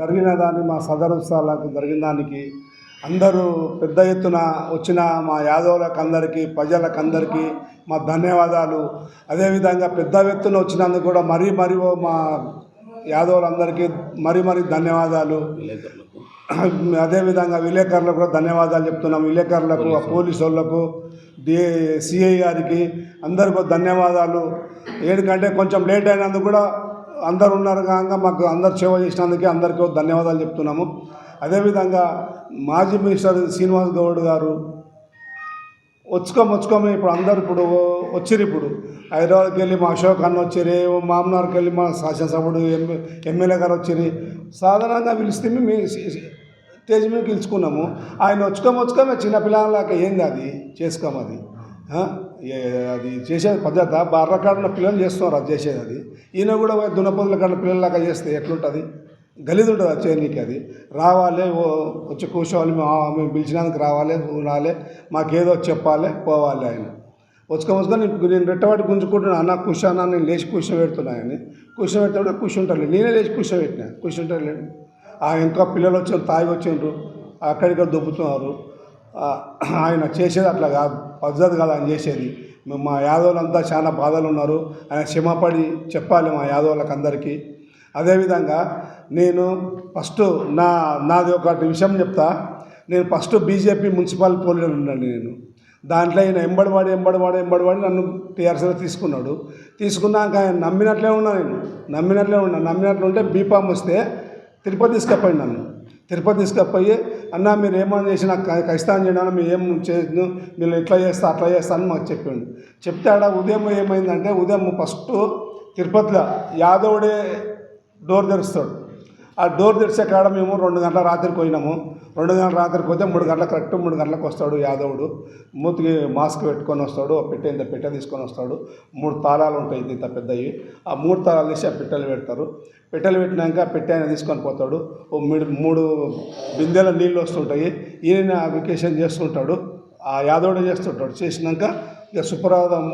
జరిగిన దాన్ని మా సదరు ఉత్సవాలకు జరిగిన దానికి అందరూ పెద్ద ఎత్తున వచ్చిన మా యాదవులకు అందరికీ ప్రజలకు అందరికీ మా ధన్యవాదాలు. అదేవిధంగా పెద్ద ఎత్తున వచ్చినందుకు కూడా మరీ మరీ మా యాదవులందరికీ మరీ మరీ ధన్యవాదాలు. అదేవిధంగా విలేకరులకు కూడా ధన్యవాదాలు చెప్తున్నాం. విలేకరులకు పోలీసు వాళ్ళకు డి సిఐ గారికి అందరికీ ధన్యవాదాలు. ఎందుకంటే కొంచెం లేట్ అయినందుకు కూడా అందరు ఉన్నారు కాగా మాకు అందరు సేవ చేసినందుకే అందరికీ ధన్యవాదాలు చెప్తున్నాము. అదేవిధంగా మాజీ మినిస్టర్ శ్రీనివాస్ గౌడ్ గారు వచ్చుకో మొచ్చుకోమే ఇప్పుడు అందరు ఇప్పుడు వచ్చిర్రు ఇప్పుడు. హైదరాబాద్కి వెళ్ళి మా అశోక్ అన్న వచ్చిరి మామనార్కి వెళ్ళి మా శాసనసభ్యుడు ఎమ్మె ఎమ్మెల్యే గారు వచ్చిరి సాధారణంగా పిలిస్తే మేము తేజ్ మీద పిలుచుకున్నాము. ఆయన వచ్చుకో వచ్చుకోమే చిన్నపిల్లలాక ఏంది అది? చేసుకోమది అది చేసేది పద్ధత? బర్ర పిల్లలు చేస్తున్నారు అది చేసేది అది. ఈయన కూడా పోయి దున్నపోతుల పిల్లలాగా చేస్తే ఎట్లుంటుంది? గలీదు ఉంటుంది అది చేయనీకి అది. రావాలి వచ్చి కూర్చోవాలి మేము పిలిచినందుకు రావాలి ఉండాలి మాకేదో చెప్పాలి పోవాలి ఆయన. వచ్చుకొని వచ్చుకొని నేను- నేను రెట్టవాటి గుంజుకుంటున్నా అన్న కూర్చోనా నేను లేచి కూర్చో పెడుతున్నాయని కూర్చో కూర్చోబెడితే కూర్చుంటాను నేనే లేచి కూర్చోబెట్టినా? కూర్చుంటారు లేడు ఆ ఇంకా పిల్లలు వచ్చిన తాగి వచ్చిండ్రు అక్కడిక్కడ దుబ్బుతున్నారు. ఆయన చేసేది అట్లా కాదు. పద్ధతి కాదు ఆయన చేసేది. మా యాదవులంతా చాలా బాధలు ఉన్నారు. ఆయన క్షమపడి చెప్పాలి మా యాదవులకు అందరికీ అదేవిధంగా నేను ఫస్ట్ నా నాది ఒక విషయం చెప్తా. నేను ఫస్ట్ బీజేపీ మున్సిపల్ పోలీసులు ఉన్నాను నేను. దాంట్లో ఆయన ఎంబడివాడి ఎంబడివాడి ఎంబడివాడి నన్ను టీఆర్సీలో తీసుకున్నాడు. తీసుకున్నాక ఆయన నమ్మినట్లే ఉన్నా నేను. నమ్మినట్లే ఉన్నా. నమ్మినట్లు ఉంటే బీఫామ్ వస్తే తిరుపతి తీసుకెళ్ళండి నన్ను. తిరుపతి తీసుకపోయి అన్న మీరు ఏమని చేసి నాకు క- చేయడానికి మీరు ఏం చేయను మీరు ఇట్లా చేస్తా అట్లా చేస్తా అని మాకు చెప్పిండు. చెప్తే ఆడ ఉదయం ఏమైందంటే ఉదయం ఫస్ట్ తిరుపతిలో యాదవుడే డోర్ తెరుస్తాడు. ఆ డోర్ తెరిచే కాడ మేము రెండు గంటల రాత్రికి పోయినాము. రెండు గంటల రాత్రికి పోతే మూడు గంటల కరెక్ట్ మూడు గంటలకు వస్తాడు యాదవుడు. మూతికి మాస్క్ పెట్టుకొని వస్తాడు ఆ పెట్టె ఇంత పెట్టె తీసుకొని వస్తాడు. మూడు తాళాలు ఉంటాయి ఇంత పెద్దవి. ఆ మూడు తాళాలు తీసి ఆ పెట్టెలు పెడతారు. పెట్టెలు పెట్టినాక పెట్టె ఆయన తీసుకొని పోతాడు. ఓ మూడు మూడు బిందెల నీళ్ళు వస్తుంటాయి. ఈయన అప్లికేషన్ చేస్తుంటాడు. ఆ యాదవుడు చేస్తుంటాడు. చేసినాక ఇక సుప్రభాతం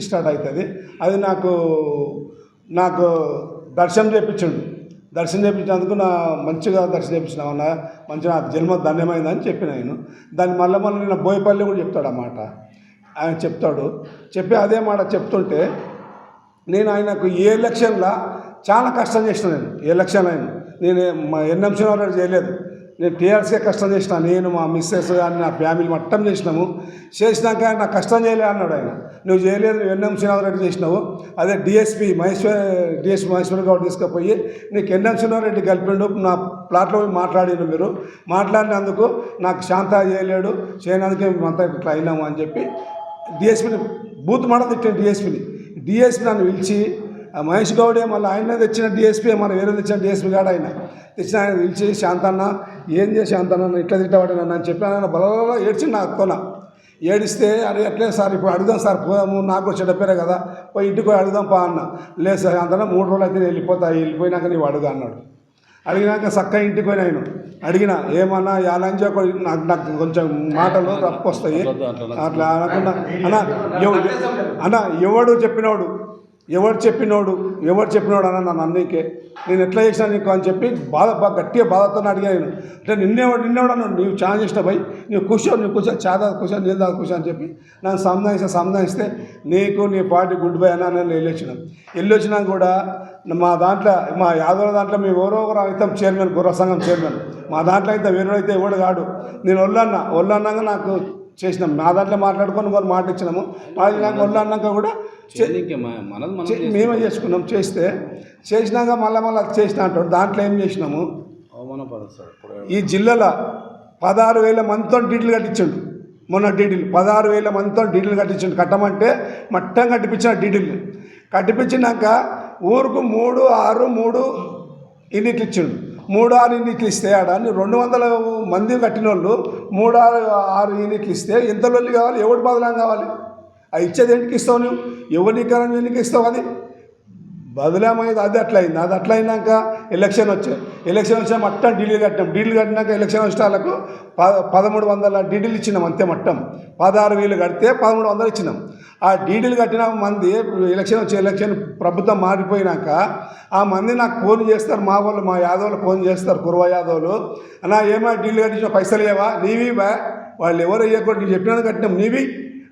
స్టార్ట్ అవుతుంది. అది నాకు నాకు దర్శనం చేయించండు దర్శనం చేయించినందుకు నా మంచిగా దర్శనం చేయించినావు అన్న మంచిగా నా జన్మ ధన్యమైందని చెప్పిన నేను. దాన్ని మళ్ళీ మళ్ళీ నేను బోయపల్లి కూడా చెప్తాడు అన్నమాట ఆయన చెప్తాడు. చెప్పి అదే మాట చెప్తుంటే నేను ఆయనకు ఏ ఎలక్షన్లో చాలా కష్టం చేసిన నేను. ఏ ఎలక్షన్ ఆయన నేను మా ఎన్ఎంసీ వాళ్ళు చేయలేదు. నేను టీఆర్సీ కష్టం చేసిన నేను మా మిస్సెస్ కానీ నా ఫ్యామిలీ మొత్తం చేసినాము. చేసినాక నా కష్టం చేయలే అన్నాడు ఆయన. నువ్వు చేయలేదు నువ్వు ఎన్ఎం శ్రీనివాసరెడ్డి చేసినావు. అదే డిఎస్పీ మహేశ్వర్ డిఎస్పీ మహేశ్వర్ గౌడ్ తీసుకుపోయి నీకు ఎన్ఎం శ్రీనివాసరెడ్డి కలిపిండు నా ప్లాట్లో పోయి మాట్లాడిన మీరు. మాట్లాడినందుకు నాకు శాంత చేయలేడు చేయనందుకే మేమంతా ఇట్లా అయినాము అని చెప్పి డిఎస్పీని బూత్ మాట తిట్టాను డిఎస్పీని. డిఎస్పీ నన్ను పిలిచి ఆ మహేష్ గౌడే మళ్ళీ ఆయన తెచ్చిన డిఎస్పీ మన వేరే తెచ్చిన డిఎస్పీ గాడు ఆయన. తెచ్చిన ఆయన పిలిచి శాంతన్న ఏం చేసి శాంతన్న ఇట్లా తిట్టబడినా అని చెప్పి ఆయన బల ఏడ్చి నా తోన. ఏడిస్తే అది ఎట్లే సార్ ఇప్పుడు అడుగుదాం సార్ పోదాము నాకు చెడ్డ పేరే కదా పోయి ఇంటికి పోయి అడుగుదాం పా అన్న. లేదు సార్ అంతనా మూడు రోజులు అయితే నేను వెళ్ళిపోతా వెళ్ళిపోయినాక నీవు అడుగు అన్నాడు. అడిగినాక చక్క ఇంటికి పోయినా నేను. అడిగిన ఏమన్నా యాలంజా నాకు నాకు కొంచెం మాటలు రప్పు వస్తాయి. అట్లా అనకుండా అన్న అన్న ఎవడు చెప్పినోడు? ఎవడు చెప్పినోడు ఎవడు చెప్పినోడు అన్న నన్ను అన్నీకే నేను ఎట్లా చేసినా నీకు అని చెప్పి బాధ బాగా గట్టిగా బాధతో అడిగాను అంటే నిన్నేవాడు నిన్నేవాడు అన్నాడు నీవు ఛాన్స్ చేసిన పోయి నువ్వు కూర్చో నువ్వు కూర్చో చాదా కూర్చో నీళ్ళు దాకా కూర్చో అని చెప్పి నన్ను సంధానిస్తే సంధానిస్తే నీకు నీ పార్టీ గుడ్ బై అన్న నేను వెళ్ళొచ్చినాం. వెళ్ళొచ్చినా కూడా మా దాంట్లో మా యాదవ దాంట్లో మేము ఎవరో ఒకరు అయితే చైర్మన్ గుర్ర సంఘం చైర్మన్. మా దాంట్లో అయితే వేరే అయితే ఎవడు కాడు. నేను ఒళ్ళన్న ఒళ్ళన్నాక నాకు చేసినాం మా దాంట్లో మాట్లాడుకొని వాళ్ళు మాట ఇచ్చినాము మాట్లాడినాక ఒళ్ళు అన్నాక కూడా మేమే చేసుకున్నాం చేస్తే చేసినాక మళ్ళీ మళ్ళీ చేసిన అంటాడు. దాంట్లో ఏం చేసినాము? ఈ జిల్లాలో పదహారు వేల మందితో డీటెయిల్ కట్టించండు. మొన్న డీటెయిల్ పదహారు వేల మందితో డీటెయిల్ కట్టించండు. కట్టమంటే మట్టం కట్టిపించిన డీటెయిల్. కట్టిపించినాక ఊరుకు మూడు ఆరు మూడు యూనిట్లు ఇచ్చిండు. మూడు ఆరు యూనిట్లు ఇస్తే ఆడ నువ్వు రెండు వందల మంది కట్టిన వాళ్ళు మూడు ఆరు ఆరు యూనిట్లు ఇస్తే ఎంత లొల్లి కావాలి? ఎవడు బదలం కావాలి? ఆ ఇచ్చేది ఎందుకు ఇస్తావు నువ్వు? ఎవరిని కరెంట్ ఎందుకు ఇస్తావు అది? బదులేమైంది అది అట్లా అయింది అది అట్లా అయినాక ఎలక్షన్ వచ్చాయి. ఎలక్షన్ వచ్చా మట్టం డీడీలు కట్టాం డీడీలు కట్టినాక ఎలక్షన్ వచ్చే వాళ్ళకు ప పదమూడు వందల డీడీలు ఇచ్చినాం అంతే మట్టం పదహారు వేలు కడితే పదమూడు వందలు ఇచ్చినాం. ఆ డీడీలు కట్టిన మంది ఎలక్షన్ వచ్చి ఎలక్షన్ ప్రభుత్వం మారిపోయినాక ఆ మంది నాకు ఫోన్ చేస్తారు. మా వాళ్ళు మా యాదవులు ఫోన్ చేస్తారు. కుర్వ యాదవులు. అన్నా ఏమో డీడీలు కట్టించిన పైసలు ఏవా నీవి వాళ్ళు ఎవరు ఇవ్వకూడదు నేను చెప్పినాను కట్టినాం. నీవి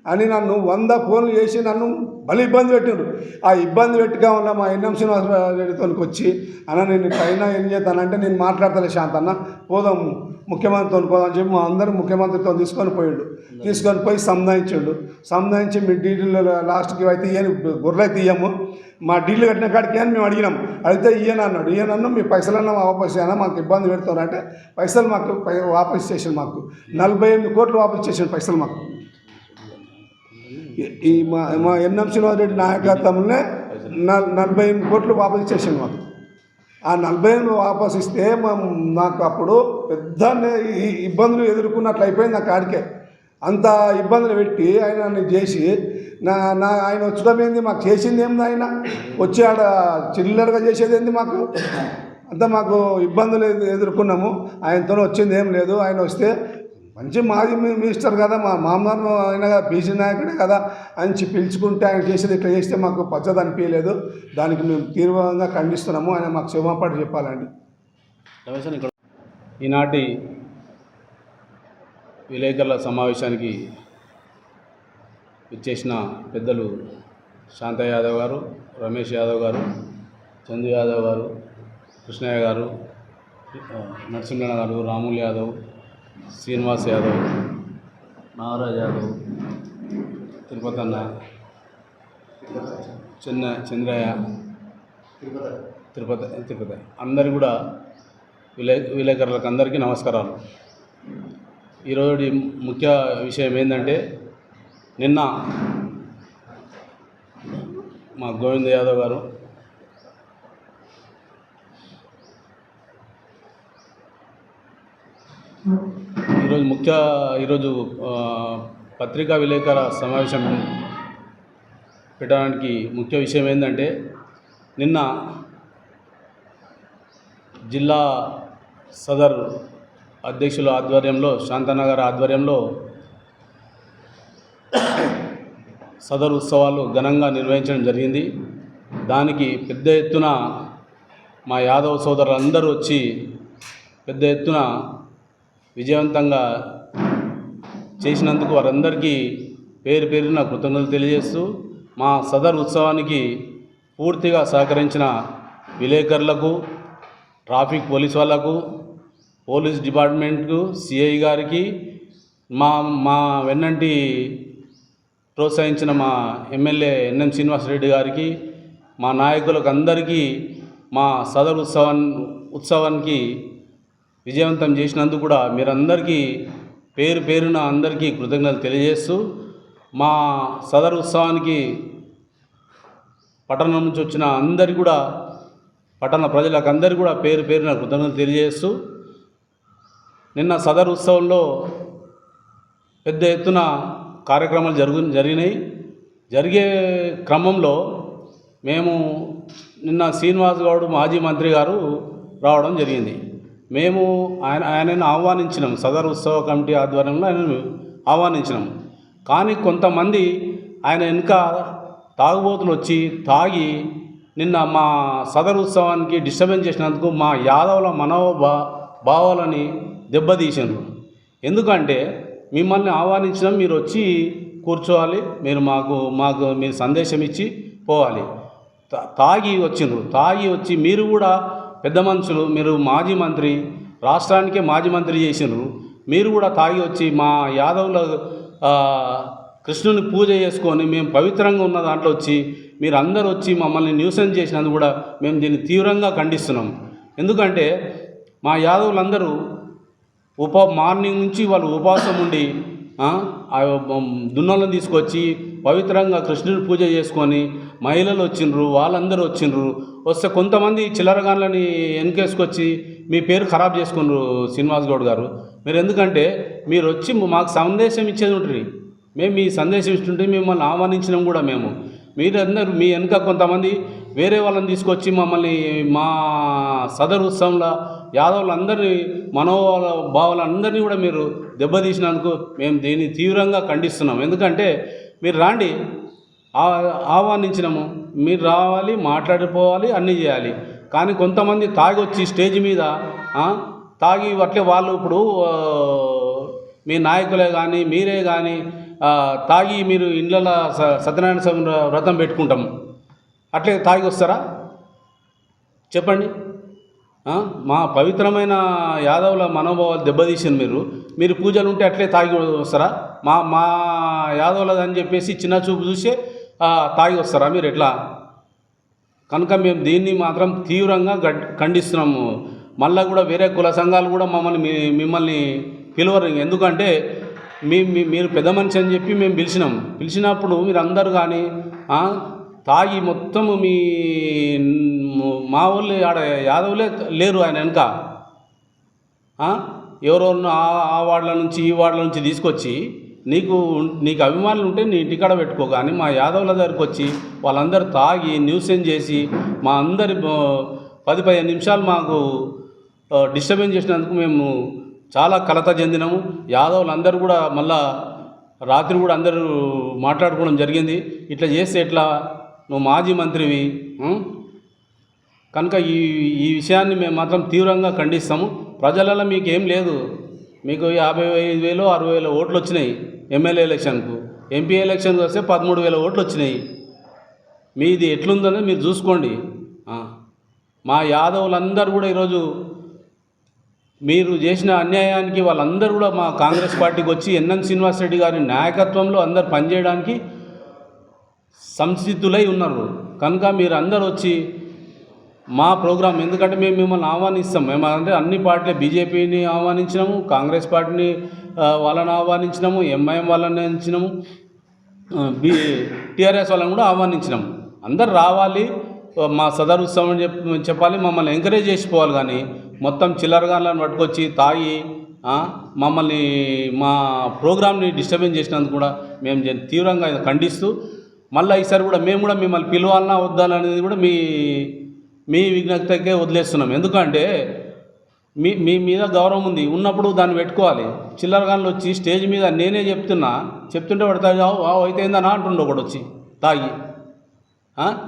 అని నన్ను వంద ఫోన్లు చేసి నన్ను భలే ఇబ్బంది పెట్టిండ్రు. ఆ ఇబ్బంది పెట్టిగా ఉన్న మా ఎన్ఎం శ్రీనివాసరెడ్డితోనికి వచ్చి అన్న నేను పైన ఏం చేస్తానంటే నేను మాట్లాడతాను శాంతన్న పోదాం ముఖ్యమంత్రితో పోదాం అని చెప్పి మా అందరూ ముఖ్యమంత్రితో తీసుకొని పోయిండు. తీసుకొని పోయి సంధాయించిండు. సంధాయించి మీ డీడీలు లాస్ట్కి అయితే ఇయ్యని గుర్రైతే అయితే ఇయ్యము. మా డీలు కట్టిన కాడికి అని మేము అడిగినాం. అడిగితే ఈయన అన్నాడు ఇయ్యనన్నా మీ పైసలన్నా వాపస్ చేయనా మాకు ఇబ్బంది పెడతారంటే పైసలు మాకు పై- వాపస్ చేసిండు మాకు. నలభై ఎనిమిది కోట్లు వాపస్ చేసాడు పైసలు మాకు. ఈ- మా మా ఎన్ఎం శ్రీనివాసరెడ్డి నాయకత్వంలోనే నలభై ఎనిమిది కోట్లు వాపసు చేసిండు మాకు. ఆ నలభై ఎనిమిది వాపసు ఇస్తే నాకు అప్పుడు పెద్ద ఈ ఇబ్బందులు ఎదుర్కొన్నట్లు అయిపోయింది నాకు ఆడికే అంత ఇబ్బందులు పెట్టి ఆయన నన్ను చేసి నా నా ఆయన వచ్చడం ఏంది మాకు చేసింది ఏంది ఆయన వచ్చి ఆడ చిల్లరగా చేసేది ఏంది మాకు? అంతా మాకు ఇబ్బందులు ఎదుర్కొన్నాము. ఆయనతో వచ్చింది ఏం లేదు. ఆయన వస్తే మంచి మాజీ మినిస్టర్ కదా మా మామగారు ఆయన కదా బీసీ నాయకుడే కదా అని చెప్పి పిలుచుకుంటే ఆయన చేసేది ఇట్లా చేస్తే మాకు పచ్చది అనిపించలేదు. దానికి మేము తీవ్రంగా ఖండిస్తున్నాము. ఆయన మాకు క్షమాపణ చెప్పాలండి. ఈనాటి విలేకరుల సమావేశానికి ఇచ్చేసిన పెద్దలు శాంత యాదవ్ గారు రమేష్ యాదవ్ గారు చందు యాదవ్ గారు కృష్ణయ్య గారు నరసింహ గారు రాములు యాదవ్ శ్రీనివాస్ యాదవ్ నాగరాజ్ యాదవ్ తిరుపతి అన్న చిన్న చంద్రయ్య తిరుపతి తిరుపతి. అందరు కూడా విలే విలేకరులకు అందరికీ నమస్కారాలు. ఈరోజు ముఖ్య విషయం ఏంటంటే నిన్న మా గోవింద యాదవ్ గారు ఈరోజు ముఖ్య ఈరోజు పత్రికా విలేకర సమావేశం పెట్టడానికి ముఖ్య విషయం ఏంటంటే నిన్న జిల్లా సదర్ అధ్యక్షుల ఆధ్వర్యంలో శాంతనగర్ ఆధ్వర్యంలో సదర్ ఉత్సవాలు ఘనంగా నిర్వహించడం జరిగింది. దానికి పెద్ద ఎత్తున మా యాదవ సోదరులందరూ వచ్చి పెద్ద ఎత్తున విజయవంతంగా చేసినందుకు వారందరికీ పేరు పేరున కృతజ్ఞతలు తెలియజేస్తూ మా సదర్ ఉత్సవానికి పూర్తిగా సహకరించిన విలేకరులకు ట్రాఫిక్ పోలీస్ వాళ్ళకు పోలీస్ డిపార్ట్మెంట్కు సిఐ గారికి మా మా వెన్నంటి ప్రోత్సహించిన మా ఎమ్మెల్యే ఎన్ఎం శ్రీనివాసరెడ్డి గారికి మా నాయకులకు అందరికీ మా సదర్ ఉత్సవాన్ని ఉత్సవానికి విజయవంతం చేసినందుకు కూడా మీరందరికీ పేరు పేరున అందరికీ కృతజ్ఞతలు తెలియజేస్తూ మా సదర్ ఉత్సవానికి పట్టణం నుంచి వచ్చిన అందరి కూడా పట్టణ ప్రజలకు అందరికీ కూడా పేరు పేరున కృతజ్ఞతలు తెలియజేస్తూ నిన్న సదర్ ఉత్సవంలో పెద్ద ఎత్తున కార్యక్రమాలు జరుగు జరిగినాయి. జరిగే క్రమంలో మేము నిన్న శ్రీనివాస్ గౌడ్ మాజీ మంత్రి గారు రావడం జరిగింది. మేము ఆయన ఆయనను ఆహ్వానించినాం. సదర్ ఉత్సవ కమిటీ ఆధ్వర్యంలో ఆయనను ఆహ్వానించినాం. కానీ కొంతమంది ఆయన వెనుక తాగుబోతులు వచ్చి తాగి నిన్న మా సదర్ ఉత్సవానికి డిస్టర్బెన్స్ చేసినందుకు మా యాదవుల మనోభా భావాలని దెబ్బతీసారు ఎందుకంటే మిమ్మల్ని ఆహ్వానించినాం మీరు వచ్చి కూర్చోవాలి మీరు మాకు మాకు మీరు సందేశం ఇచ్చి పోవాలి. తా- తాగి వచ్చిండ్రు. తాగి వచ్చి మీరు కూడా పెద్ద మనుషులు మీరు మాజీ మంత్రి రాష్ట్రానికే మాజీ మంత్రి చేసినారు మీరు కూడా తాగి వచ్చి మా యాదవుల కృష్ణుని పూజ చేసుకొని మేము పవిత్రంగా ఉన్న దాంట్లో వచ్చి మీరు అందరూ వచ్చి మమ్మల్ని న్యూసెన్స్ చేసినందుకు కూడా మేము దీన్ని తీవ్రంగా ఖండిస్తున్నాం. ఎందుకంటే మా యాదవులందరూ ఉప మార్నింగ్ నుంచి వాళ్ళు ఉపవాసం ఉండి ఆ, దున్నలను తీసుకొచ్చి పవిత్రంగా కృష్ణుని పూజ చేసుకొని మహిళలు వచ్చిండ్రు వాళ్ళందరూ వచ్చిండ్రు వస్తే కొంతమంది చిల్లరగాన్లని వెనకేసుకొచ్చి మీ పేరు ఖరాబ్ చేసుకున్నారు శ్రీనివాస్ గౌడ్ గారు. మీరు ఎందుకంటే మీరు వచ్చి మాకు సందేశం ఇచ్చేది ఉంటుంది. మేము మీ సందేశం ఇస్తుంటే మిమ్మల్ని ఆహ్వానించినాం కూడా మేము. మీరందరూ మీ వెనుక కొంతమంది వేరే వాళ్ళని తీసుకొచ్చి మమ్మల్ని మా సదరు ఉత్సవంలో యాదవులందరినీ మనోభావాల భావాలందరినీ కూడా మీరు దెబ్బతీసినందుకు మేము దీన్ని తీవ్రంగా ఖండిస్తున్నాం. ఎందుకంటే మీరు రాండి ఆహ్వానించినాము. మీరు రావాలి మాట్లాడిపోవాలి అన్నీ చేయాలి. కానీ కొంతమంది తాగి వచ్చి స్టేజ్ మీద తాగి అట్లే వాళ్ళు ఇప్పుడు మీ నాయకులే కానీ మీరే కానీ తాగి మీరు ఇళ్ళలో స- సత్యనారాయణ స్వామి వ్రతం పెట్టుకుంటాం. అట్లే తాగి వస్తారా? చెప్పండి. మా పవిత్రమైన యాదవుల మనోభావాలు దెబ్బతీసింది మీరు. మీరు పూజలు ఉంటే అట్లే తాగి వస్తారా? మా మా యాదవులది అని చెప్పేసి చిన్న చూపు చూసే తాగి వస్తారా మీరు ఎట్లా? కనుక మేము దీన్ని మాత్రం తీవ్రంగా ఖండిస్తున్నాము. మళ్ళీ కూడా వేరే కుల సంఘాలు కూడా మమ్మల్ని మిమ్మల్ని పిలవరు. ఎందుకంటే మీ మీరు పెద్ద మనిషి అని చెప్పి మేము పిలిచినాం. పిలిచినప్పుడు మీరు అందరు కానీ తాగి మొత్తము మీ మా వాళ్ళు ఆడ యాదవులే లేరు ఆయన వెనక. ఆ? ఎవరెవరినో ఆ ఆ వార్డుల నుంచి ఈ వార్డుల నుంచి తీసుకొచ్చి నీకు నీకు అభిమానులు ఉంటే నీ ఇంటికాడ పెట్టుకో కానీ మా యాదవుల దగ్గరికి వచ్చి వాళ్ళందరూ తాగి న్యూసెన్స్ చేసి మా అందరి పది పదిహేను నిమిషాలు మాకు డిస్టర్బెన్స్ చేసినందుకు మేము చాలా కలత చెందినాము. యాదవులందరూ కూడా మళ్ళా రాత్రి కూడా అందరూ మాట్లాడుకోవడం జరిగింది. ఇట్లా చేస్తే ఎట్లా? నువ్వు మాజీ మంత్రివి కనుక ఈ ఈ విషయాన్ని మేము మాత్రం తీవ్రంగా ఖండిస్తాము. ప్రజలలో మీకు ఏం లేదు. మీకు యాభై ఐదు వేలు అరవై వేల ఓట్లు వచ్చినాయి ఎమ్మెల్యే ఎలక్షన్కు. ఎంపీ ఎలక్షన్కి వస్తే పదమూడు వేల ఓట్లు వచ్చినాయి. మీది ఎట్లుందనేది మీరు చూసుకోండి. మా యాదవులందరూ కూడా ఈరోజు మీరు చేసిన అన్యాయానికి వాళ్ళందరూ కూడా మా కాంగ్రెస్ పార్టీకి వచ్చి ఎన్ఎన్ శ్రీనివాస్ రెడ్డి గారి నాయకత్వంలో అందరు పనిచేయడానికి సంసిద్ధులై ఉన్నారు. కనుక మీరు అందరు వచ్చి మా ప్రోగ్రాం ఎందుకంటే మేము మిమ్మల్ని ఆహ్వానిస్తాం. మేము అంటే అన్ని పార్టీలు బీజేపీని ఆహ్వానించినాము కాంగ్రెస్ పార్టీని వాళ్ళని ఆహ్వానించినాము ఎంఐఎం వాళ్ళని ఆహ్వానించినాము బీ బి టీఆర్ఎస్ వాళ్ళని కూడా ఆహ్వానించినాము. అందరు రావాలి మా సదరు ఉత్సవం అని చెప్పాలి మమ్మల్ని ఎంకరేజ్ చేసిపోవాలి కానీ మొత్తం చిల్లరగాళ్ళని పట్టుకొచ్చి తాగి మమ్మల్ని మా ప్రోగ్రామ్ని డిస్టర్బెన్స్ చేసినందుకు కూడా మేము తీవ్రంగా ఖండిస్తూ మళ్ళీ ఈసారి కూడా మేము కూడా మిమ్మల్ని పిలవాలన్నా వద్దాలనేది కూడా మీ మీ విజ్ఞతకే వదిలేస్తున్నాం. ఎందుకంటే మీ మీ మీద గౌరవం ఉంది. ఉన్నప్పుడు దాన్ని పెట్టుకోవాలి. చిల్లరగాన్లు వచ్చి స్టేజ్ మీద నేనే చెప్తున్నా. చెప్తుంటే పడతాయి అయితే ఏందన్నా అంటుండే ఒకడు వచ్చి తాగి.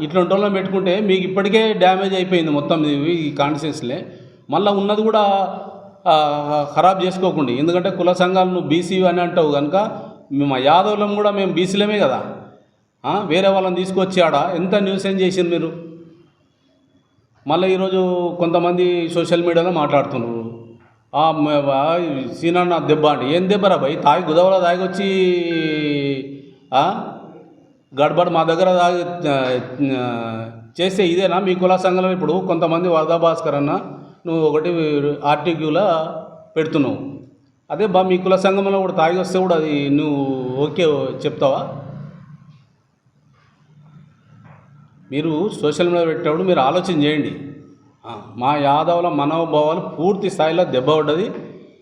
ఇట్లాంటి వాళ్ళని పెట్టుకుంటే మీకు ఇప్పటికే డ్యామేజ్ అయిపోయింది మొత్తం ఈ కాన్షియస్లే మళ్ళీ ఉన్నది కూడా ఖరాబ్ చేసుకోకండి. ఎందుకంటే కుల సంఘాలు నువ్వు బీసీ అని అంటావు కనుక మేము యాదవులం కూడా మేము బీసీలమే కదా. వేరే వాళ్ళని తీసుకొచ్చి ఆడ ఎంత న్యూసెన్స్ చేసింది మీరు? మళ్ళీ ఈరోజు కొంతమంది సోషల్ మీడియాలో మాట్లాడుతున్నారు. ఆ, సీనన్న దెబ్బ అంటే ఏం దెబ్బరా భయ్ తాగి గుదవల తాగి వచ్చి గడబడ మా దగ్గర తాగి చేస్తే ఇదేనా మీ కుల సంఘంలో? ఇప్పుడు కొంతమంది వరదా భాస్కర్ అన్న నువ్వు ఒకటి ఆర్టిక్యూలో పెడుతున్నావు. అదే బా మీ కుల సంఘంలో కూడా తాగి వస్తే కూడా అది నువ్వు ఓకే చెప్తావా? మీరు సోషల్ మీడియా పెట్టేటప్పుడు మీరు ఆలోచన చేయండి. మా యాదవుల మనోభావాలు పూర్తి స్థాయిలో దెబ్బ పడ్డది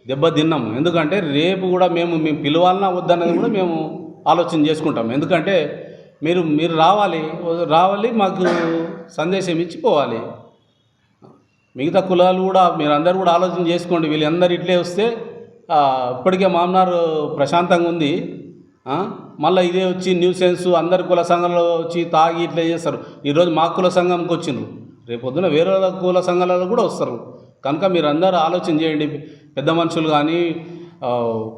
దెబ్బ తిన్నాము. ఎందుకంటే రేపు కూడా మేము మేము పిలవాలన్నా వద్దన్నది కూడా మేము ఆలోచన చేసుకుంటాం ఎందుకంటే మీరు మీరు రావాలి రావాలి మాకు సందేశం ఇచ్చి పోవాలి. మిగతా కులాలు కూడా మీరందరూ కూడా ఆలోచన చేసుకోండి. వీళ్ళందరూ ఇట్లే వస్తే ఇప్పటికే మామనారు ప్రశాంతంగా ఉంది. మళ్ళీ ఇదే వచ్చి న్యూసెన్స్ అందరి కుల సంఘంలో వచ్చి తాగి ఇట్లా చేస్తారు. ఈరోజు మా కుల సంఘంకి వచ్చిండ్రు. రేపు పొద్దున వేరే వాళ్ళ కుల సంఘాలలో కూడా వస్తారు. కనుక మీరు అందరూ ఆలోచన చేయండి. పెద్ద మనుషులు కానీ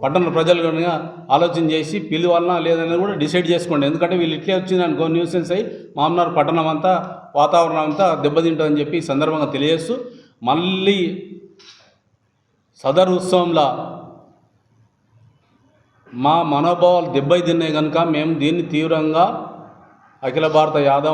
పట్టణ ప్రజలు కానీ ఆలోచన చేసి పిలువాలన్నా లేదనేది కూడా డిసైడ్ చేసుకోండి. ఎందుకంటే వీళ్ళు ఇట్లే వచ్చింది అనుకో న్యూసెన్స్ అయ్యి మామనార్ పట్టణం అంతా వాతావరణం అంతా దెబ్బతింటుందని చెప్పి సందర్భంగా తెలియజేస్తూ మళ్ళీ సదర్ ఉత్సవంలో మా మనోభావాలు దెబ్బతిన్నాయి కనుక మేము దీన్ని తీవ్రంగా అఖిల భారత యాదవ్